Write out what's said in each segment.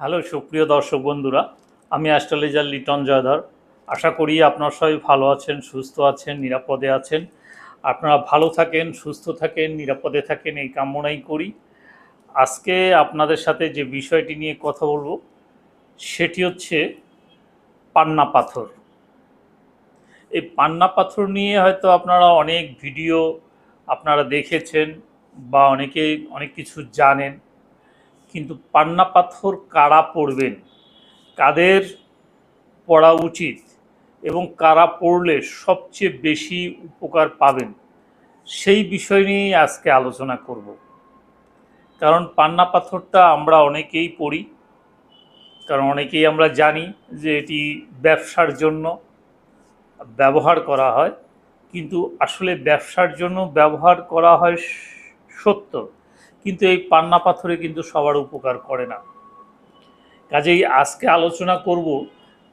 Hello, সুপ্রিয় দর্শক বন্ধুরা, আমি অ্যাস্ট্রোলজার লিটন জয়ধর। আশা করি আপনার সবাই ভালো আছেন, সুস্থ আছেন, নিরাপদে আছেন। আপনারা ভালো থাকেন, সুস্থ থাকেন, নিরাপদে থাকেন, এই কামনাই করি। আজকে আপনাদের সাথে যে বিষয়টি নিয়ে কথা বলব, সেটি হচ্ছে পান্না পাথর। এই পান্না পাথর নিয়ে হয়তো আপনারা অনেক ভিডিও আপনারা দেখেছেন বা অনেকে অনেক কিছু জানেন। কিন্তু পান্না পাথর কারা পড়বেন? কাদের পড়া উচিত? এবং কারা পড়লে সবচেয়ে বেশি উপকার পাবেন? সেই বিষয় নিয়েই আজকে আলোচনা করব। কারণ পান্না পাথরটা আমরা অনেকেই পড়ি। কারণ অনেকেই আমরা জানি যে এটি ব্যবসার জন্য ব্যবহার করা হয়। কিন্তু আসলে ব্যবসার জন্য ব্যবহার করা হয় সত্য। কিন্তু এই পান্না পাথরে কিন্তু সবার উপকার করে না। কাজেই আজকে আলোচনা করব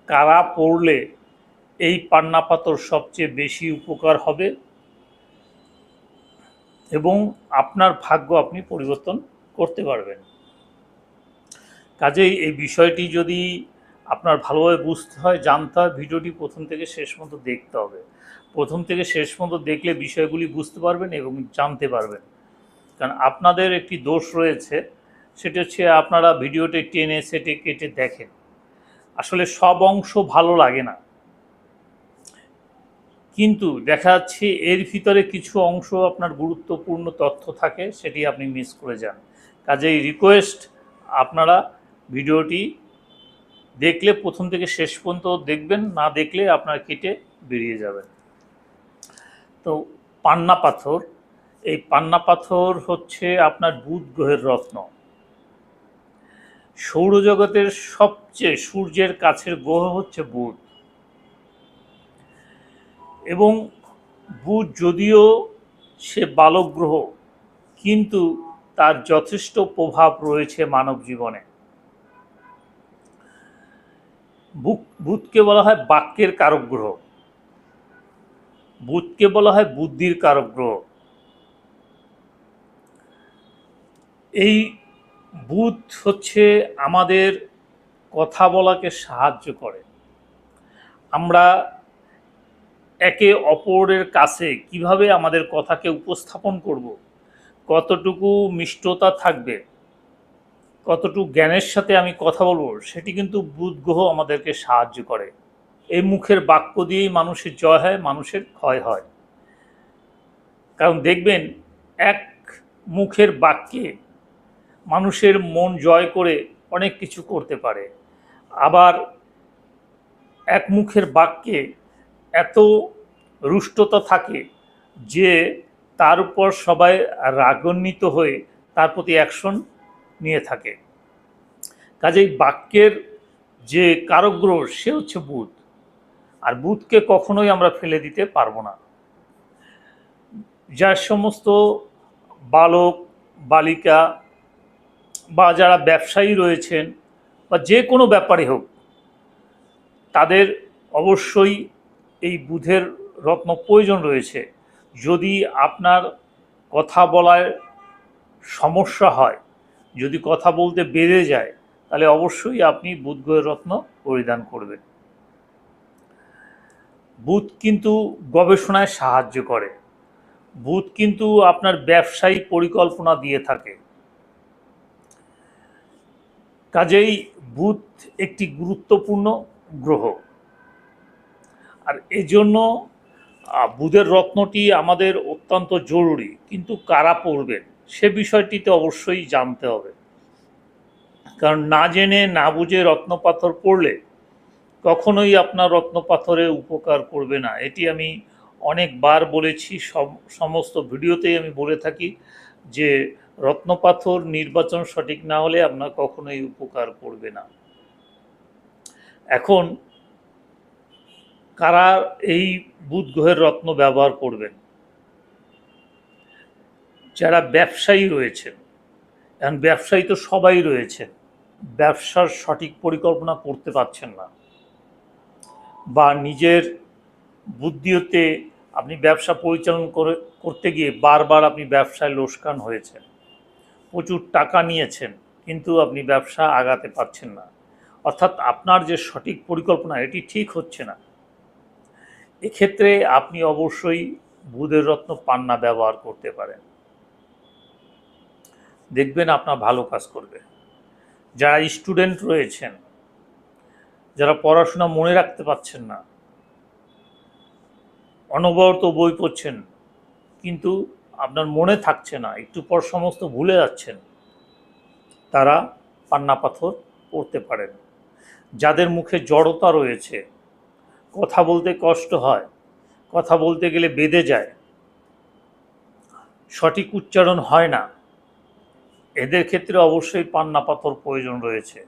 কারা পড়লে এই পান্না পাথর সবচেয়ে বেশি উপকার হবে এবং আপনার ভাগ্য আপনি পরিবর্তন করতে পারবেন। কাজেই এই বিষয়টি যদি আপনার ভালোভাবে বুঝতে হয়, জানতে হয়, ভিডিওটি প্রথম থেকে শেষ মতো দেখতে হবে। প্রথম থেকে শেষ মতো দেখলে বিষয়গুলি বুঝতে পারবেন এবং জানতে পারবেন। কারণ আপনাদের একটি দোষ রয়েছে, সেটা হচ্ছে আপনারা ভিডিওটি টেনে সেটে কেটে দেখেন। আসলে সব অংশ ভালো লাগে না। কিন্তু দেখা যাচ্ছে এর ভিতরে কিছু অংশ আপনার গুরুত্বপূর্ণ তথ্য থাকে, সেটি আপনি মিস করে যান। কাজেই রিকোয়েস্ট আপনারা ভিডিওটি দেখলে প্রথম থেকে শেষ পর্যন্ত দেখবেন, না দেখলে আপনার কেটে বেরিয়ে যাবেন তো পান্না পাথর এই পান্না পাথর হচ্ছে আপনার বুধ গ্রহের রত্ন। সৌরজগতের সবচেয়ে সূর্যের কাছের গ্রহ হচ্ছে বুধ। এবং বুধ যদিও সে বালক গ্রহ, কিন্তু তার যথেষ্ট প্রভাব রয়েছে মানব জীবনে। বুক- বুধকে বলা হয় বাক্যের কারক গ্রহ। বুধকে বলা হয় বুদ্ধির কারক গ্রহ। এই বুথ হচ্ছে আমাদের কথা বলাকে সাহায্য করে। আমরা একে অপরের কাছে কীভাবে আমাদের কথাকে উপস্থাপন করব, কতটুকু মিষ্টতা থাকবে, কতটুকু জ্ঞানের সাথে আমি কথা বলব, সেটি কিন্তু বুধ গ্রহ আমাদেরকে সাহায্য করে। এই মুখের বাক্য দিয়েই মানুষের জয় হয়, মানুষের ক্ষয় হয়। কারণ দেখবেন, এক মুখের বাক্যে মানুষের মন জয় করে অনেক কিছু করতে পারে। আবার এক মুখের বাক্যে এত রুষ্টতা থাকে যে তার উপর সবাই রাগান্বিত হয়ে তার প্রতি অ্যাকশন নিয়ে থাকে। কাজেই বাক্যের যে কারগ্রহ, সে হচ্ছে বুধ আর বুধকে কখনোই আমরা ফেলে দিতে পারব না। যার সমস্ত বালক, বালিকা বা যারা ব্যবসায়ী রয়েছেন বা যে কোনো ব্যাপারে হোক, তাদের অবশ্যই এই বুধের রত্ন প্রয়োজন রয়েছে। যদি আপনার কথা বলার সমস্যা হয়, যদি কথা বলতে বেড়ে যায়, তাহলে অবশ্যই আপনি বুধ গ্রহের রত্ন পরিধান করবেন। বুধ কিন্তু গবেষণায় সাহায্য করে। বুধ কিন্তু আপনার ব্যবসায়ী পরিকল্পনা দিয়ে থাকে। কাজেই বুধ একটি গুরুত্বপূর্ণ গ্রহ। আর এজন্য বুধের রত্নটি আমাদের অত্যন্ত জরুরি, কিন্তু কারা পড়বেন সে বিষয়টিতে অবশ্যই জানতে হবে। কারণ না জেনে, না বুঝে রত্নপাথর পড়লে কখনোই আপনার রত্নপাথরে উপকার করবে না। এটি আমি অনেকবার বলেছি, সম- সমস্ত ভিডিওতেই আমি বলে থাকি যে রত্নপাথর নির্বাচন সঠিক না হলে আপনার কখনোই উপকার করবে না। এখন কারা এই বুধ গ্রহের রত্ন ব্যবহার করবেন? যারা ব্যবসায়ী রয়েছেন এখন ব্যবসায়ী তো সবাই রয়েছেন ব্যবসার সঠিক পরিকল্পনা করতে পারছেন না বা নিজের বুদ্ধিতে আপনি ব্যবসা পরিচালনা করে, করতে গিয়ে বারবার আপনি ব্যবসায় লোসকান হয়েছেন। প্রচুর টাকা নিয়েছেন, কিন্তু আপনি ব্যবসা আগাতে পারছেন না। অর্থাৎ আপনার যে সঠিক পরিকল্পনা, এটি ঠিক হচ্ছে না। এক্ষেত্রে আপনি অবশ্যই বুধের রত্ন পান্না ব্যবহার করতে পারেন। দেখবেন আপনার ভালো কাজ করবে। যারা স্টুডেন্ট রয়েছেন, যারা পড়াশোনা মনে রাখতে পারছেন না, অনবরত বই পড়ছেন, কিন্তু আপনার মনে থাকছে না, একটু পর সমস্ত ভুলে যাচ্ছেন, তারা পান্না পাথর পড়তে পারেন। যাদের মুখে জড়তা রয়েছে, কথা বলতে কষ্ট হয়, কথা বলতে গেলে বেঁধে যায়, সঠিক উচ্চারণ হয় না, এদের ক্ষেত্রে অবশ্যই পান্না পাথর প্রয়োজন রয়েছে।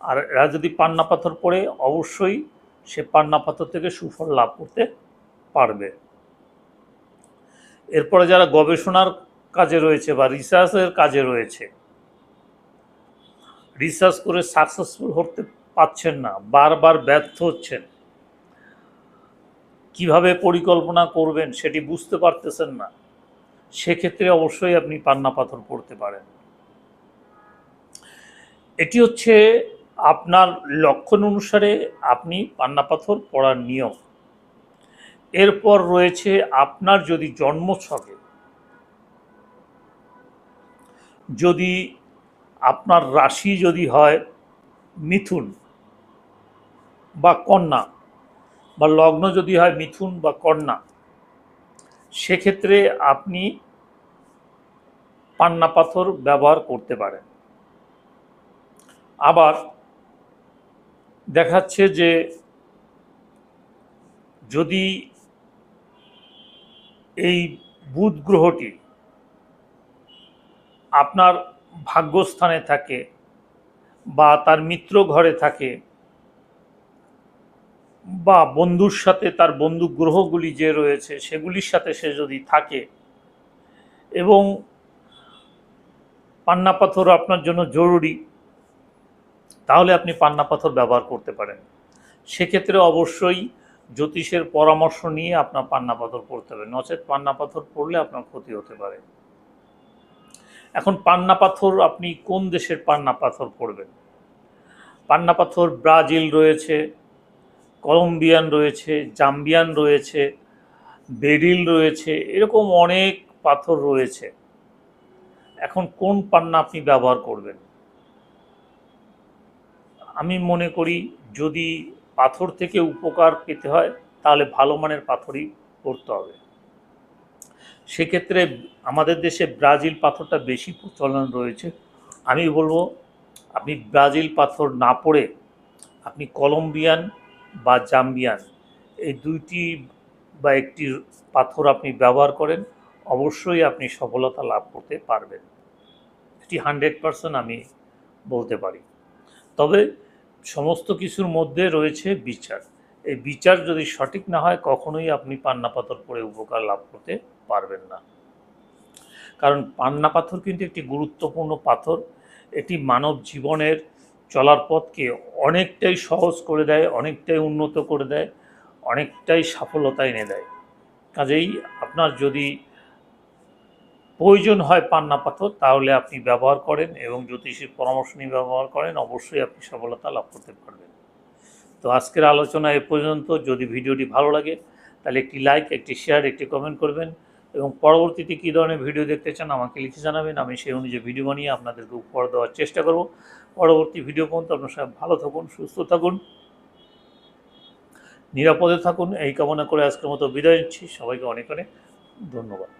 আর এরা যদি পান্না পাথর পড়ে, অবশ্যই সে পান্না পাথর থেকে সুফল লাভ করতে পারবে। এরপরে যারা গবেষণার কাজে রয়েছে বা রিসার্চের কাজে রয়েছে রিসার্চ করে সাকসেসফুল হতে পাচ্ছেন না, বারবার ব্যর্থ হচ্ছেন, কীভাবে পরিকল্পনা করবেন সেটি বুঝতে পারতেছেন না, সেক্ষেত্রে অবশ্যই আপনি পান্না পাথর পড়তে পারেন। এটি হচ্ছে আপনার লক্ষণ অনুসারে আপনি পান্না পাথর পড়ার নিয়ম। এরপর রয়েছে আপনার যদি জন্ম জন্মছকে যদি আপনার রাশি যদি হয় মিথুন বা কন্যা বা লগ্ন যদি হয় মিথুন বা কন্যা, সেক্ষেত্রে আপনি পান্না পাথর ব্যবহার করতে পারেন। আবার দেখাচ্ছে যে যদি এই বুধ গ্রহটি আপনার ভাগ্যস্থানে থাকে বা তার মিত্র ঘরে থাকে বা বন্ধুর সাথে তার বন্ধু গ্রহগুলি যে রয়েছে সেগুলির সাথে সে যদি থাকে এবং পান্না পাথর আপনার জন্য জরুরি, তাহলে আপনি পান্না পাথর ব্যবহার করতে পারেন। সেক্ষেত্রে অবশ্যই জ্যোতিষের পরামর্শ নিয়ে আপনার পান্না পাথর পড়তে হবে। নচেত পান্না পাথর পড়লে আপনার ক্ষতি হতে পারে। এখন পান্না পাথর আপনি কোন দেশের পান্না পাথর পড়বেন? পান্না পাথর ব্রাজিল রয়েছে, কলম্বিয়ান রয়েছে, জাম্বিয়ান রয়েছে, বেরিল রয়েছে, এরকম অনেক পাথর রয়েছে। এখন কোন পান্না আপনি ব্যবহার করবেন? আমি মনে করি যদি পাথর থেকে উপকার পেতে হয়, তাহলে ভালো মানের পাথরই করতে হবে। সেক্ষেত্রে আমাদের দেশে ব্রাজিল পাথরটা বেশি প্রচলন রয়েছে। আমি বলব, আপনি ব্রাজিল পাথর না পড়ে আপনি কলম্বিয়ান বা জাম্বিয়ান, এই দুইটি বা একটি পাথর আপনি ব্যবহার করেন, অবশ্যই আপনি সফলতা লাভ করতে পারবেন। এটি হান্ড্রেড পারসেন্ট আমি বলতে পারি। তবে সমস্ত কিছুর মধ্যে রয়েছে বিচার। এই বিচার যদি সঠিক না হয়, কখনোই আপনি পান্না পাথর পরে উপকার লাভ করতে পারবেন না। কারণ পান্না পাথর কিন্তু একটি গুরুত্বপূর্ণ পাথর। এটি মানব জীবনের চলার পথকে অনেকটাই সহজ করে দেয়, অনেকটাই উন্নত করে দেয়, অনেকটাই সফলতা এনে দেয়। কাজেই আপনার যদি প্রয়োজন হয় পান্না পাথর, তাহলে আপনি ব্যবহার করেন এবং জ্যোতিষীর পরামর্শ নিয়ে ব্যবহার করেন, অবশ্যই আপনি সফলতা লাভ করতে পারবেন। তো আজকের আলোচনা এ পর্যন্ত। যদি ভিডিওটি ভালো লাগে, তাহলে একটি লাইক, একটি শেয়ার, একটি কমেন্ট করবেন এবং পরবর্তীতে কী ধরনের ভিডিও দেখতে চান আমাকে লিখে জানাবেন। আমি সেই অনুযায়ী ভিডিও বানিয়ে আপনাদেরকে উপহার দেওয়ার চেষ্টা করব। পরবর্তী ভিডিও পর্যন্ত আপনার সবাই ভালো থাকুন, সুস্থ থাকুন, নিরাপদে থাকুন। এই কামনা করে আজকের মতো বিদায় নিচ্ছি। সবাইকে অনেক অনেক ধন্যবাদ।